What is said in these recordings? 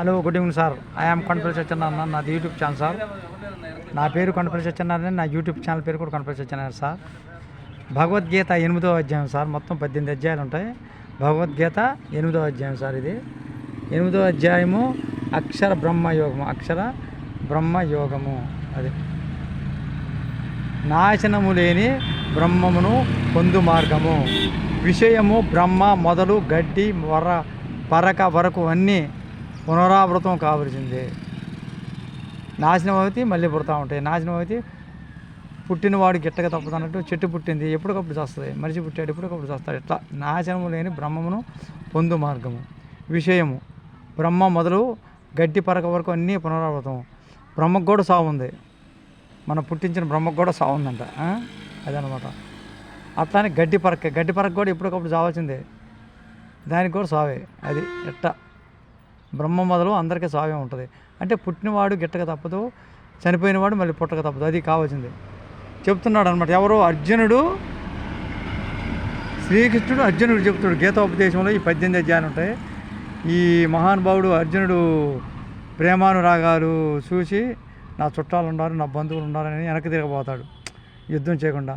Hello good evening sir. I'm Kondapalli Satyanarayana నాది YouTube channel sir. నా పేరు కొండపల్లి సత్యనారాయణ నా యూట్యూబ్ ఛానల్ పేరు కూడా కొండపల్లి సత్యనారాయణ సార్. భగవద్గీత ఎనిమిదో అధ్యాయం సార్. మొత్తం పద్దెనిమిది అధ్యాయాలు ఉంటాయి. భగవద్గీత ఎనిమిదో అధ్యాయం సార్ ఇది. ఎనిమిదో అధ్యాయము అక్షర బ్రహ్మయోగము అక్షర బ్రహ్మయోగము అది. నాశనము లేని బ్రహ్మమును పొందు మార్గము. విషయము బ్రహ్మ మొదలు గడ్డి వర పరక వరకు అన్నీ పునరావృతం కావలసిందే నాశనం అయితే మళ్ళీ పుడతా ఉంటాయి. నాశనం అయితే పుట్టినవాడు గిట్టక తప్పుతున్నట్టు చెట్టు పుట్టింది. ఎప్పటికప్పుడు చేస్తుంది. మనిషి పుట్టాడు ఎప్పటికప్పుడు చేస్తాడు. ఇట్లా నాశనము లేని బ్రహ్మమును పొందు మార్గము. విషయము. బ్రహ్మ మొదలు గడ్డి పరక వరకు అన్నీ పునరావృతం. బ్రహ్మకు కూడా సావు ఉంది. మనం పుట్టించిన బ్రహ్మకు కూడా సావు ఉందంట. అదనమాట అట్లానే గడ్డి పరక గడ్డి పరక కూడా ఎప్పటికప్పుడు చావాల్సిందే. దానికి కూడా సావే. అది ఎట్ట? బ్రహ్మ మొదలు అందరికీ సావే ఉంటుంది. అంటే పుట్టినవాడు గిట్టక తప్పదు చనిపోయినవాడు మళ్ళీ పుట్టక తప్పదు అది కావాల్సింది. చెప్తున్నాడు అనమాట ఎవరు అర్జునుడు శ్రీకృష్ణుడు అర్జునుడు చెప్తాడు గీతోపదేశంలో ఈ పద్దెనిమిది అధ్యాయాలు ఉంటాయి. ఈ మహానుభావుడు అర్జునుడు ప్రేమానురాగాలు చూసి నా చుట్టాలు ఉన్నారు నా బంధువులు ఉన్నారని వెనక్కి తిరగబోతాడు యుద్ధం చేయకుండా.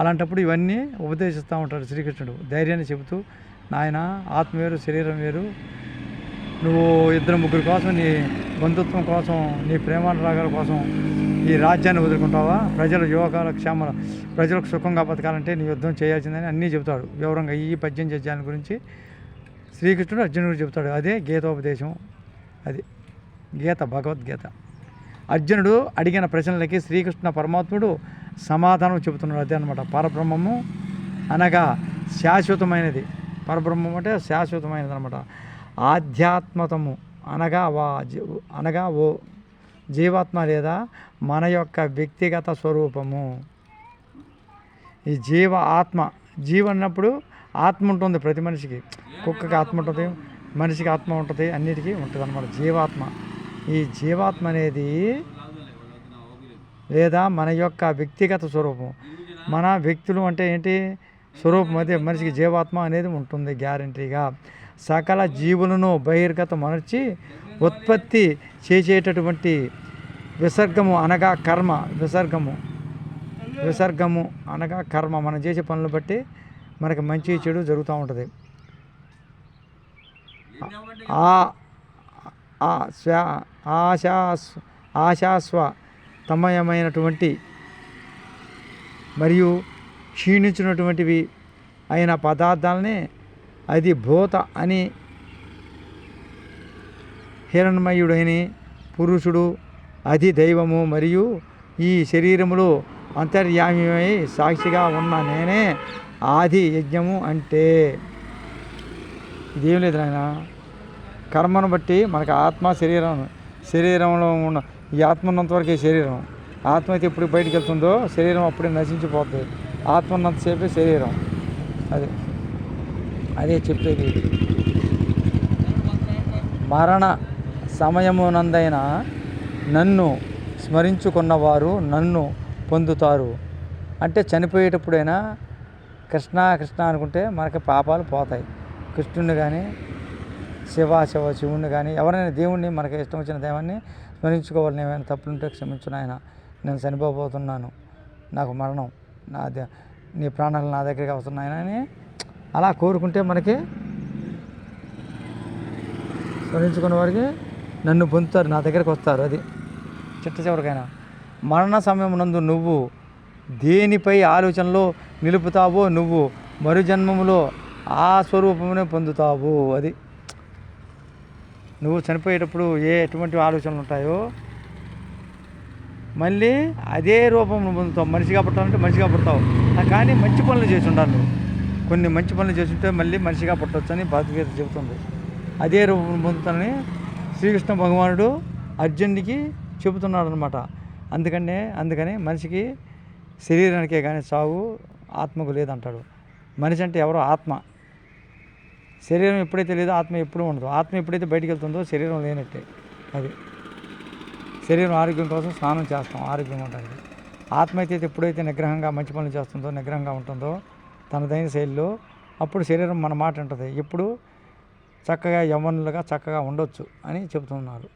అలాంటప్పుడు ఇవన్నీ ఉపదేశిస్తూ ఉంటాడు శ్రీకృష్ణుడు ధైర్యాన్ని చెబుతూ నాయన ఆత్మ వేరు శరీరం వేరు నువ్వు ఇద్దరు ముగ్గురు కోసం నీ బంధుత్వం కోసం నీ ప్రేమానురాగాల కోసం ఈ రాజ్యాన్ని వదులుకుంటావా? ప్రజల యువకాల క్షేమ ప్రజలకు సుఖంగా బతకాలంటే నీ యుద్ధం చేయాల్సిందని అన్నీ చెబుతాడు. వివరంగా ఈ పద్యం అధ్యాయాల గురించి శ్రీకృష్ణుడు అర్జునుడు చెబుతాడు. అదే గీతోపదేశం. అది గీత భగవద్గీత. అర్జునుడు అడిగిన ప్రశ్నలకి శ్రీకృష్ణ పరమాత్ముడు సమాధానం చెబుతున్నాడు. అదే అనమాట పరబ్రహ్మము అనగా శాశ్వతమైనది. పరబ్రహ్మం అంటే శాశ్వతమైనది అనమాట ఆధ్యాత్మతము అనగా వా అనగా ఓ జీవాత్మ లేదా మన యొక్క వ్యక్తిగత స్వరూపము. ఈ జీవ ఆత్మ జీవ అన్నప్పుడు ఆత్మ ఉంటుంది ప్రతి మనిషికి. కుక్కకి ఆత్మ ఉంటుంది మనిషికి ఆత్మ ఉంటుంది అన్నిటికీ ఉంటుంది అన్నమాట జీవాత్మ. ఈ జీవాత్మ అనేది లేదా మన యొక్క వ్యక్తిగత స్వరూపం మన వ్యక్తులు అంటే ఏంటి? స్వరూపం అదే మనిషికి జీవాత్మ అనేది ఉంటుంది గ్యారంటీగా. సకల జీవులను బహిర్గత మరచి ఉత్పత్తి చేసేటటువంటి విసర్గము అనగా కర్మ విసర్గము. విసర్గము అనగా కర్మ. మనం చేసే పనులు బట్టి మనకి మంచి చెడు జరుగుతూ ఉంటుంది. ఆ ఆ స్వా ఆశాస్ ఆశాస్వ తమయమైనటువంటి మరియు క్షీణించినటువంటివి అయిన పదార్థాలనే అది భూత అని హిరణ్మయుడని పురుషుడు అది దైవము మరియు ఈ శరీరములో అంతర్యామ్యమై సాక్షిగా ఉన్న నేనే ఆది యజ్ఞము అంటే. ఇదేం లేదు నాయన. కర్మను బట్టి మనకు ఆత్మ శరీరం శరీరంలో ఉన్న ఈ ఆత్మ ఉన్నంతవరకు ఈ శరీరం. ఆత్మ అయితే ఎప్పుడు బయటికి వెళ్తుందో శరీరం అప్పుడే నశించిపోతుంది. ఆత్మ ఉన్నంతసేపే శరీరం. అది. అదే చెప్పేది. మరణ సమయమునందైన నన్ను స్మరించుకున్నవారు నన్ను పొందుతారు. అంటే చనిపోయేటప్పుడైనా కృష్ణ కృష్ణ అనుకుంటే మనకి పాపాలు పోతాయి. కృష్ణుని కానీ శివ శివ శివుణ్ణి కానీ ఎవరైనా దేవుణ్ణి మనకి ఇష్టం వచ్చిన దైవాన్ని స్మరించుకోవాలని ఏమైనా తప్పులుంటే క్షమించు నాయన. నేను చనిపోబోతున్నాను. నాకు మరణం నా దే నీ ప్రాణాలు నా దగ్గరికి వస్తున్నాయని అలా కోరుకుంటే మనకి స్మరించుకున్న వారికి నన్ను పొందుతారు నా దగ్గరకు వస్తారు అది. చిట్ట చివరికైనా. మరణ సమయం నందు నువ్వు దేనిపై ఆలోచనలో నిలుపుతావో నువ్వు మరు జన్మములో ఆ స్వరూపమునే పొందుతావు అది. నువ్వు చనిపోయేటప్పుడు ఏ ఎటువంటి ఆలోచనలు ఉంటాయో మళ్ళీ అదే రూపం పొందుతావు. మనిషిగా పుట్టాలంటే మనిషిగా పుడతావు. కానీ మంచి పనులు చేసి ఉండాలి నువ్వు. కొన్ని మంచి పనులు చేసి ఉంటే మళ్ళీ మనిషిగా పుట్టొచ్చని భగవద్గీత చెబుతుంది. అదే రూపం పొందుతానని శ్రీకృష్ణ భగవానుడు అర్జునుడికి చెబుతున్నాడు అనమాట అందుకనే అందుకని మనిషికి శరీరానికే కానీ సాగు ఆత్మకు లేదంటాడు. మనిషి అంటే ఎవరో ఆత్మ. శరీరం ఎప్పుడైతే లేదో ఆత్మ ఎప్పుడూ ఉండదు. ఆత్మ ఎప్పుడైతే బయటికి వెళ్తుందో శరీరం లేనట్టే అది. శరీరం ఆరోగ్యం కోసం స్నానం చేస్తాం ఆరోగ్యం ఉండడానికి ఆత్మ అయితే ఎప్పుడైతే నిగ్రహంగా మంచి పనులు చేస్తుందో నిగ్రహంగా ఉంటుందో తనదైన శైలిలో అప్పుడు శరీరం మన మాట ఉంటుంది ఇప్పుడు చక్కగా యవనులుగా చక్కగా ఉండొచ్చు అని చెబుతున్నారు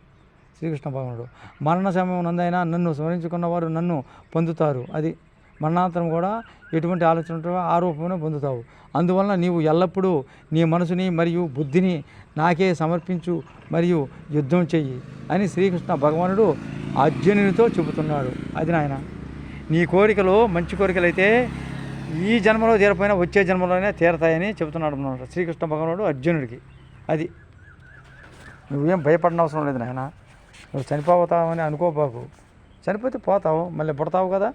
శ్రీకృష్ణ భగవానుడు. మరణ సమయం నందైనా నన్ను స్మరించుకున్నవారు నన్ను పొందుతారు. అది మరణాంతరం కూడా ఎటువంటి ఆలోచన ఉంటుందో ఆ రూపంలో పొందుతావు. అందువలన నీవు ఎల్లప్పుడూ నీ మనసుని మరియు బుద్ధిని నాకే సమర్పించు మరియు యుద్ధం చెయ్యి అని శ్రీకృష్ణ భగవానుడు అర్జునునితో చెబుతున్నాడు. అది నాయన నీ కోరికలో మంచి కోరికలు అయితే ఈ జన్మలో తీరపోయినా వచ్చే జన్మలోనే తీరతాయని చెబుతున్నాడు అన్నమాట శ్రీకృష్ణ భగవానుడు అర్జునుడికి. అది. నువ్వేం భయపడిన అవసరం లేదు నాయన. నువ్వు చనిపోతావని అనుకోబాకు చనిపోతే పోతావు మళ్ళీ పుడతావు కదా.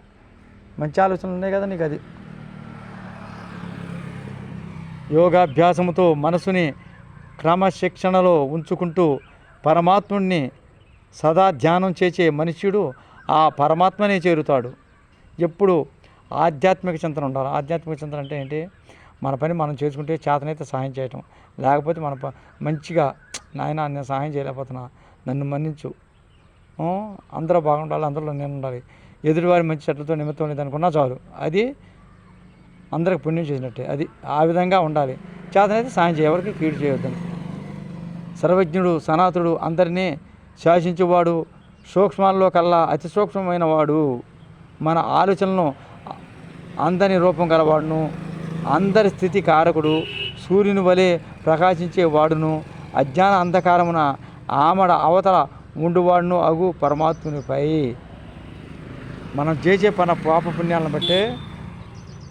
మంచి ఆలోచనలు ఉన్నాయి కదా నీకు అది. యోగాభ్యాసముతో మనసుని క్రమశిక్షణలో ఉంచుకుంటూ పరమాత్ముడిని సదా ధ్యానం చేసే మనుష్యుడు ఆ పరమాత్మనే చేరుతాడు. ఎప్పుడు ఆధ్యాత్మిక చింతన ఉండాలి. ఆధ్యాత్మిక చింతన అంటే ఏంటి? మన పని మనం చేసుకుంటే చేతనైతే సహాయం చేయటం. లేకపోతే మన ప- మంచిగా నాయన నేను సహాయం చేయలేకపోతున్నా నన్ను మన్నించు. అందరూ బాగుండాలి అందరిలో నేను ఉండాలి. ఎదుటివారి మంచి చెట్లతో నిమిత్తం లేదు అనుకున్నా చాలు. అది అందరికి పుణ్యం చేసినట్టే. అది ఆ విధంగా ఉండాలి. చేతనైతే సాయం చేయ ఎవరికి కీడు చేయొద్దని సర్వజ్ఞుడు సనాతుడు అందరినీ శాసించేవాడు సూక్ష్మాల్లో కల్లా అతి సూక్ష్మమైన వాడు మన ఆలోచనలను అందని రూపం గలవాడును. అందరి స్థితి కారకుడు సూర్యుని వలె ప్రకాశించే వాడును. అజ్ఞాన అంధకారమున ఆమడ అవతల ఉండువాడును అగు పరమాత్మునిపై. మనం చేసే పన పాప పుణ్యాలను బట్టే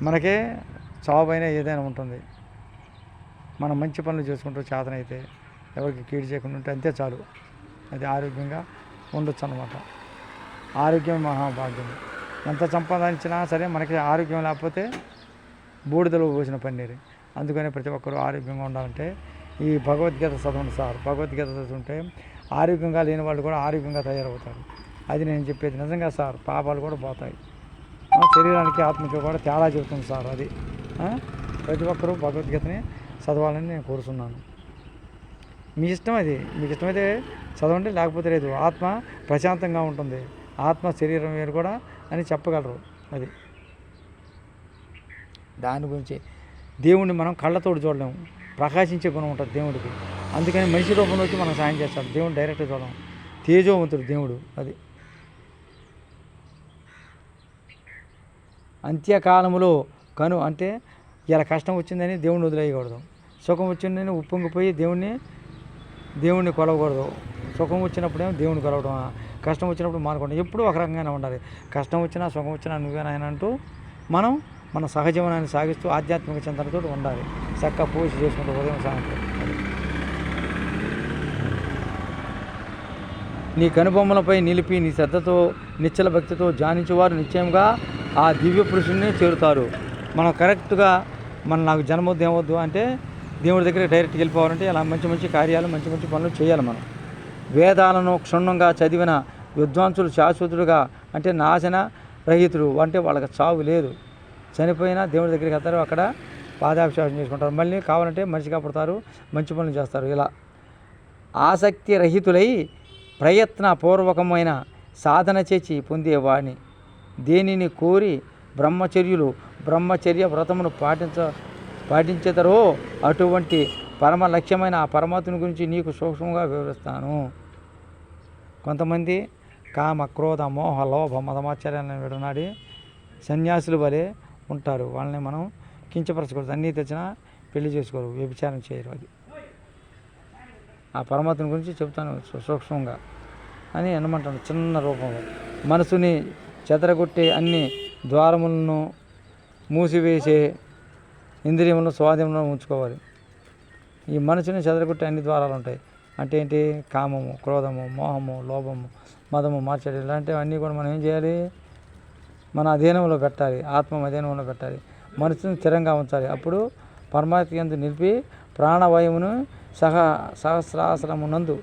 మనకే చావైనా ఏదైనా ఉంటుంది. మనం మంచి పనులు చేసుకుంటూ చేతనైతే ఎవరికి కీడు చేయకుండా ఉంటే అంతే చాలు. అది ఆరోగ్యంగా ఉండొచ్చు అనమాట ఆరోగ్యం మహాభాగ్యం ఎంత సంపాదించినా సరే మనకి ఆరోగ్యం లేకపోతే బూడిదలో పోసిన పన్నీరు. అందుకని ప్రతి ఒక్కరూ ఆరోగ్యంగా ఉండాలంటే ఈ భగవద్గీత చదవండి సార్. భగవద్గీత చదువుతుంటే ఆరోగ్యంగా లేని వాళ్ళు కూడా ఆరోగ్యంగా తయారవుతారు. అది నేను చెప్పేది నిజంగా సార్. పాపాలు కూడా పోతాయి. శరీరానికి ఆత్మకి కూడా తేడా చెబుతుంది సార్ అది. ప్రతి ఒక్కరూ భగవద్గీతని చదవాలని నేను కోరుతున్నాను మీ ఇష్టం అది. మీకు ఇష్టమైతే చదవండి లేకపోతే లేదు. ఆత్మ ప్రశాంతంగా ఉంటుంది. ఆత్మ శరీరం వేరు కూడా అని చెప్పగలరు. అది. దాని గురించి దేవుణ్ణి మనం కళ్ళతో చూడలేము ప్రకాశించే గుణం ఉంటుంది దేవుడికి. అందుకని మనిషి రూపంలో వచ్చి మనం సాయం చేస్తాడు. దేవుడు డైరెక్ట్గా చూడడం తేజోవంతుడు దేవుడు. అది. అంత్యకాలంలో కను అంటే ఇలా కష్టం వచ్చిందని దేవుణ్ణి వదిలేయకూడదు. సుఖం వచ్చిందని ఉప్పొంగిపోయి దేవుణ్ణి దేవుణ్ణి కొలవకూడదు. సుఖం వచ్చినప్పుడేమో దేవుని కలవడం కష్టం వచ్చినప్పుడు మానుకోవడం ఎప్పుడూ ఒక రకంగానే ఉండాలి. కష్టం వచ్చినా సుఖం వచ్చినా నువ్వేనాయన అంటూ మనం మన సహజీవనాన్ని సాగిస్తూ ఆధ్యాత్మిక చింతనతో ఉండాలి. చక్కగా పూజ చేసుకుంటూ ఉదయం సాయంత్రం. నీ కనుబొమ్మలపై నిలిపి నీ శ్రద్ధతో నిశ్చల భక్తితో జానించేవారు నిశ్చయంగా ఆ దివ్య పురుషుడిని చేరుతారు. మనం కరెక్ట్గా మన నాకు జన్మొద్దు ఏమొద్దు అంటే దేవుడి దగ్గర డైరెక్ట్గా వెళ్ళిపోవాలంటే అలా మంచి మంచి కార్యాలు మంచి మంచి పనులు చేయాలి మనం. వేదాలను క్షుణ్ణంగా చదివిన విద్వాంసులు శాశ్వతుడుగా అంటే నాశన రహితుడు అంటే వాళ్ళకి చావు లేదు. చనిపోయినా దేవుడి దగ్గరికి వెళ్తారు అక్కడ పాదాభిషేకం చేసుకుంటారు. మళ్ళీ కావాలంటే మనిషిగా పుడతారు మంచి పనులు చేస్తారు. ఇలా ఆసక్తి రహితులై ప్రయత్నపూర్వకమైన సాధన చేసి పొందేవాణి దేనిని కోరి బ్రహ్మచర్యులు బ్రహ్మచర్య వ్రతమును పాటించ పాటించేతరో అటువంటి పరమ లక్ష్యమైన ఆ పరమాత్మని గురించి నీకు సూక్ష్మంగా వివరిస్తాను. కొంతమంది కామ క్రోధ మోహ లోభ మదమాచార్యాలను విడనాడి సన్యాసులు వలె ఉంటారు. వాళ్ళని మనం కించపరచకూడదు. అన్నీ తెచ్చినా పెళ్ళి చేసుకోరు వ్యభిచారం చేయరు అది. ఆ పరమాత్మ గురించి చెప్తాను సూక్ష్మంగా అని అనమంటాను. చిన్న రూపంలో. మనసుని చెదరగొట్టే అన్ని ద్వారములను మూసివేసే ఇంద్రియములను స్వాధీనంలో ఉంచుకోవాలి. ఈ మనసుని చెదరగొట్టే అన్ని ద్వారాలు ఉంటాయి. అంటే ఏంటి? కామము క్రోధము మోహము లోభము మదము మార్చడం ఇలాంటివన్నీ కూడా మనం ఏం చేయాలి? మన అధీనంలో పెట్టాలి. ఆత్మ అధీనంలో పెట్టాలి. మనసుని స్థిరంగా ఉంచాలి. అప్పుడు పరమాత్మ ఎందు నిలిపి ప్రాణవాయువును సహ సహస్రాసనమునందు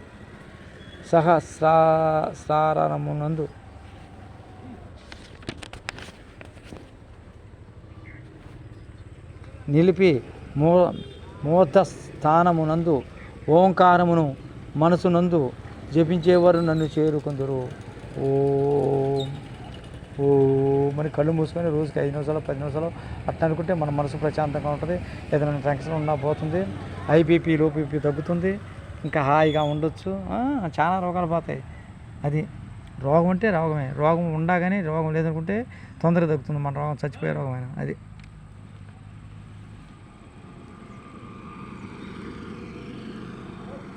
సహస్రాసారమునందు నిలిపి మూల మూర్ధ స్థానమునందు ఓంకారమును మనసునందు జపించేవారు నన్ను చేరుకుందరు ఓం ఓ మరి కళ్ళు మూసుకొని రోజుకి ఐదు నిమిషాలు పది నిమిషాలు అట్లా అనుకుంటే మన మనసు ప్రశాంతంగా ఉంటుంది. ఏదైనా టెన్షన్ ఉన్నా పోతుంది. ఐపీపీ బీపీ లో బీపీ తగ్గుతుంది. ఇంకా హాయిగా ఉండొచ్చు. చాలా రోగాలు పోతాయి. అది రోగం అంటే రోగమే. రోగం ఉండగానే రోగం లేదనుకుంటే తొందరగా తగ్గుతుంది. మన రోగం చచ్చిపోయే రోగమైన. అది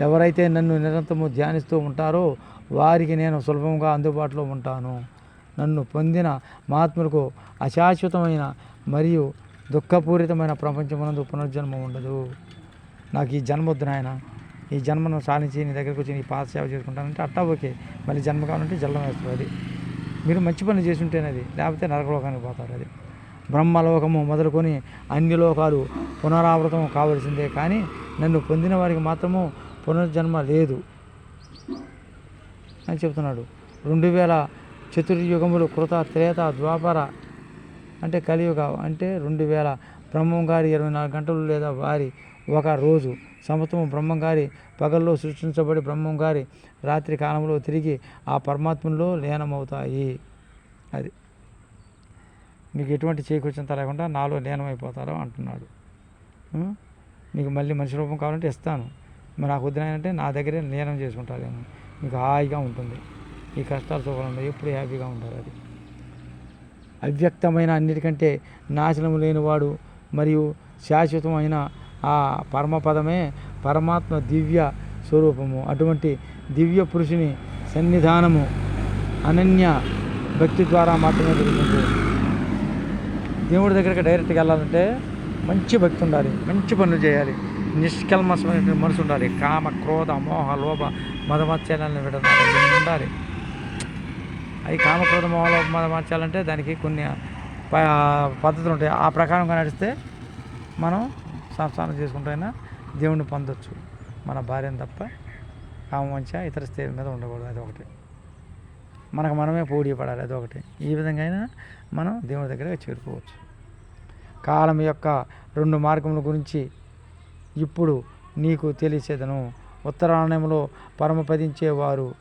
ఎవరైతే నన్ను నిరంతరము ధ్యానిస్తూ ఉంటారో వారికి నేను సులభంగా అందుబాటులో ఉంటాను. నన్ను పొందిన మహాత్ములకు అశాశ్వతమైన మరియు దుఃఖపూరితమైన ప్రపంచమునందు పునర్జన్మ ఉండదు. నాకు ఈ జన్మ వద్దు నాయన. ఈ జన్మను సాధించి నీ దగ్గరకు వచ్చి నీ పాత సేవ చేసుకుంటానంటే అట్టా ఓకే. మళ్ళీ జన్మ కావాలంటే జల్లం వేస్తుంది అది. మీరు మంచి పనులు చేసి లేకపోతే నరకలోకానికి పోతారు అది. బ్రహ్మలోకము మొదలుకొని అన్ని లోకాలు పునరావృతం కావలసిందే. కానీ నన్ను పొందిన వారికి మాత్రము పునర్జన్మ లేదు అని చెప్తున్నాడు. రెండు వేల చతుర్యుగములు కృత త్రేత ద్వాపర అంటే కలియుగ అంటే రెండు వేల బ్రహ్మం గారి ఇరవై నాలుగు గంటలు లేదా వారి ఒక రోజు. సంవత్సరం బ్రహ్మం గారి పగల్లో సృష్టించబడి బ్రహ్మం గారి రాత్రి కాలంలో తిరిగి ఆ పరమాత్మలో లీనమవుతాయి. అది మీకు ఎటువంటి చేకూర్చంత లేకుండా నాలో లీనమైపోతారో అంటున్నాడు. మీకు మళ్ళీ మనిషి రూపం కావాలంటే ఇస్తాను. మరి నాకు వద్దునంటే నా దగ్గరే లీనం చేసుకుంటారేమో మీకు హాయిగా ఉంటుంది. ఈ కష్టాలు సుఖాలు ఎప్పుడు హ్యాపీగా ఉంటారు అది. అవ్యక్తమైన అన్నిటికంటే నాశనం లేనివాడు మరియు శాశ్వతమైన ఆ పరమపదమే పరమాత్మ దివ్య స్వరూపము. అటువంటి దివ్య పురుషుని సన్నిధానము అనన్య భక్తి ద్వారా మాత్రమే జరుగుతుంది దేవుడి దగ్గరికి డైరెక్ట్గా వెళ్ళాలంటే మంచి భక్తి ఉండాలి. మంచి పనులు చేయాలి. నిష్కల్మషమైన మనసు ఉండాలి. కామ క్రోధ మోహ లోభ మదమత్యాలను విడనాలి. ఉండాలి. అవి కామక్రోధ మోహ లోభ మదమత్యాలంటే దానికి కొన్ని ప- పద్ధతులు ఉంటాయి. ఆ ప్రకారంగా నడిస్తే మనం సంస్థానం చేసుకుంటైనా దేవుణ్ణి పొందొచ్చు. మన భార్యను తప్ప కామవంచ ఇతర స్త్రీల మీద ఉండకూడదు. అది ఒకటి. మనకు మనమే పోటీ పడాలి అది ఒకటి. ఈ విధంగా అయినా మనం దేవుడి దగ్గర చేరుకోవచ్చు. కాలం యొక్క రెండు మార్గముల గురించి ఇప్పుడు నీకు తెలిసేదను. ఉత్తరాయణంలో పరమపదించేవారు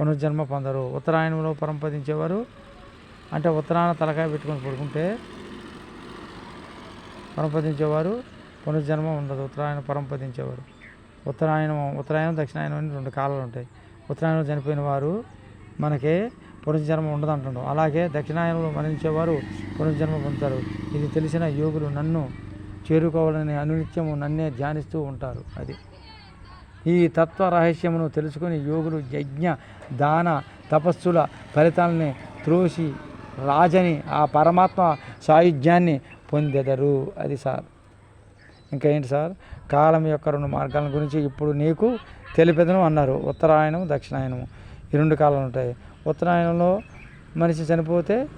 పునర్జన్మ పొందరు. ఉత్తరాయణంలో పరమపదించేవారు అంటే ఉత్తరాయణ తలకాయ పెట్టుకొని పడుకుంటే పరమపదించేవారు పునర్జన్మ ఉండదు. ఉత్తరాయణ పరమపదించేవారు. ఉత్తరాయణం ఉత్తరాయణం దక్షిణాయనం అని రెండు కాలాలు ఉంటాయి. ఉత్తరాయణంలో చనిపోయిన వారు మనకి పునర్జన్మ ఉండదు అలాగే దక్షిణాయనంలో మరణించేవారు పునర్జన్మ పొందుతారు. ఇది తెలిసిన యోగులు నన్ను చేరుకోవాలని అనునిత్యము నన్నే ధ్యానిస్తూ ఉంటారు. అది. ఈ తత్వ రహస్యమును తెలుసుకుని యోగులు యజ్ఞ దాన తపస్సుల ఫలితాలని త్రోసి రాజని ఆ పరమాత్మ సాయుధ్యాన్ని పొందెదరు. అది సార్. ఇంకా ఏంటి సార్? కాలం యొక్క రెండు మార్గాల గురించి ఇప్పుడు నీకు తెలిపెదను అన్నారు. ఉత్తరాయణం దక్షిణాయనము. ఈ రెండు కాలాలు ఉంటాయి. ఉత్తరాయణంలో మనిషి చనిపోతే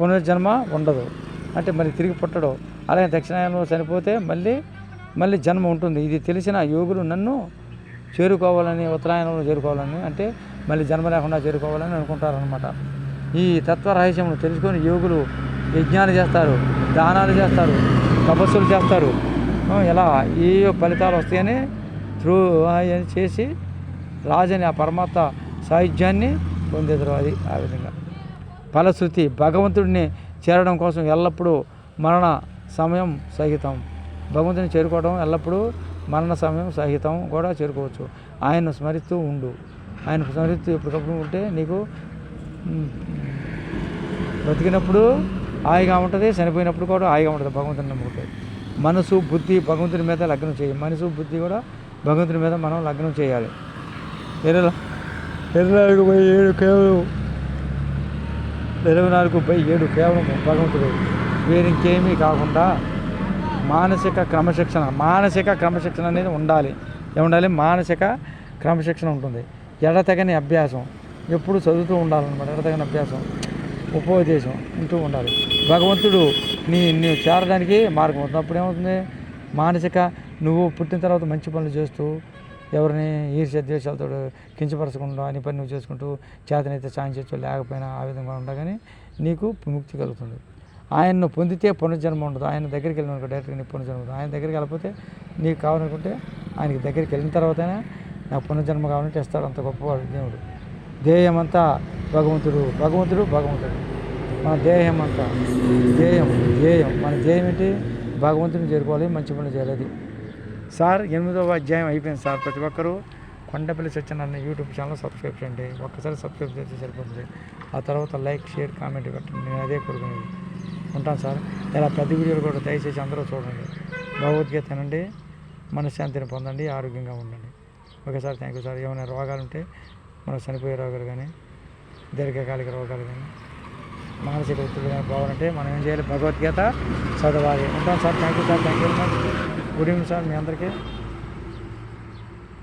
పునర్జన్మ ఉండదు. అంటే మరి తిరిగి పుట్టడు. అలాగే దక్షిణాయనంలో చనిపోతే మళ్ళీ మళ్ళీ జన్మ ఉంటుంది. ఇది తెలిసిన యోగులు నన్ను చేరుకోవాలని ఉత్తరాయణంలో చేరుకోవాలని అంటే మళ్ళీ జన్మ లేకుండా చేరుకోవాలని అనుకుంటారనమాట ఈ తత్వ తెలుసుకొని యోగులు యజ్ఞాలు చేస్తారు దానాలు చేస్తారు తపస్సులు చేస్తారు. ఎలా ఏ ఫలితాలు వస్తాయని త్రూ చేసి రాజని ఆ పరమాత్మ సాహిత్యాన్ని పొందేదరు అది ఆ విధంగా. ఫలశ్రుతి భగవంతుడిని చేరడం కోసం ఎల్లప్పుడూ మరణ సమయం సహితం. భగవంతుని చేరుకోవడం ఎల్లప్పుడూ మరణ సమయం సహితం కూడా చేరుకోవచ్చు. ఆయన్ను స్మరిస్తూ ఉండు. ఆయన స్మరిస్తూ ఎప్పటికప్పుడు ఉంటే నీకు బ్రతికినప్పుడు హాయిగా ఉంటుంది చనిపోయినప్పుడు కూడా హాయిగా ఉంటుంది భగవంతుని నమ్ముకుంటే. మనసు బుద్ధి భగవంతుని మీద లగ్నం చేయాలి మనసు బుద్ధి కూడా భగవంతుని మీద మనం లగ్నం చేయాలి. ఇరవై ఇరవై నాలుగు బై ఏడు కేవలం ఇరవై నాలుగు బై ఏడు కేవలం భగవంతుడు. వేరింకేమీ కాకుండా మానసిక క్రమశిక్షణ మానసిక క్రమశిక్షణ అనేది ఉండాలి. ఏముండాలి? మానసిక క్రమశిక్షణ ఉంటుంది. ఎడతెగని అభ్యాసం. ఎప్పుడు చదువుతూ ఉండాలన్నమాట. ఎడతెగని అభ్యాసం ఉపదేశం ఉంటూ ఉండాలి. భగవంతుడు నీ నీవు చేరడానికి మార్గం అవుతుంది. అప్పుడు ఏమవుతుంది? మానసిక నువ్వు పుట్టిన తర్వాత మంచి పనులు చేస్తూ ఎవరిని ఈర్ష్య ద్వేషాలతో కించపరచకుండా నీ పని నువ్వు చేసుకుంటూ చేతనైతే సాయం చేయొచ్చు లేకపోయినా ఆ విధంగా ఉండగానే నీకు విముక్తి కలుగుతుంది. ఆయన్ను పొందితే పునర్జన్మ ఉండదు. ఆయన దగ్గరికి వెళ్ళిన డైరెక్ట్గా నీ పునర్జన్మ ఉండదు. ఆయన దగ్గరికి వెళ్ళకపోతే నీకు కావాలనుకుంటే ఆయనకి దగ్గరికి వెళ్ళిన తర్వాతనే నాకు పునర్జన్మ కావాలంటే ఇస్తాడు. అంత గొప్పవాడు దేవుడు. ధ్యేయమంతా భగవంతుడు భగవంతుడు భగవంతుడు. మన దేహం అంతా ధ్యేయం ధ్యేయం మన ధ్యేయం ఏంటి? భగవంతుని చేరుకోవాలి మంచి పనులు చేయాలి. సార్ ఎనిమిదవ అధ్యాయం అయిపోయింది సార్. ప్రతి ఒక్కరూ Kondapalli Satyanarayana YouTube channel subscribe చేయండి. ఒక్కసారి సబ్స్క్రైబ్ చేస్తే సరిపోతుంది. ఆ తర్వాత లైక్ షేర్ కామెంట్ పెట్టండి. నేను అదే కోరుకునేది. ఉంటాను సార్. ఇలా పెద్ద వీడియోలు కూడా దయచేసి అందరూ చూడండి. భగవద్గీత తినండి మనశ్శాంతిని పొందండి. ఆరోగ్యంగా ఉండండి. Okay sir thank you sir. ఏమైనా రోగాలు ఉంటే మనకు చనిపోయే రోగాలు కానీ దీర్ఘకాలిక రోగాలు కానీ మానసిక ఒత్తిడి కానీ బాగుంటే మనం ఏం చేయాలి? భగవద్గీత చదవాలి. ఉంటాం sir thank you sir. Thank you very much. Good evening sir మీ అందరికీ.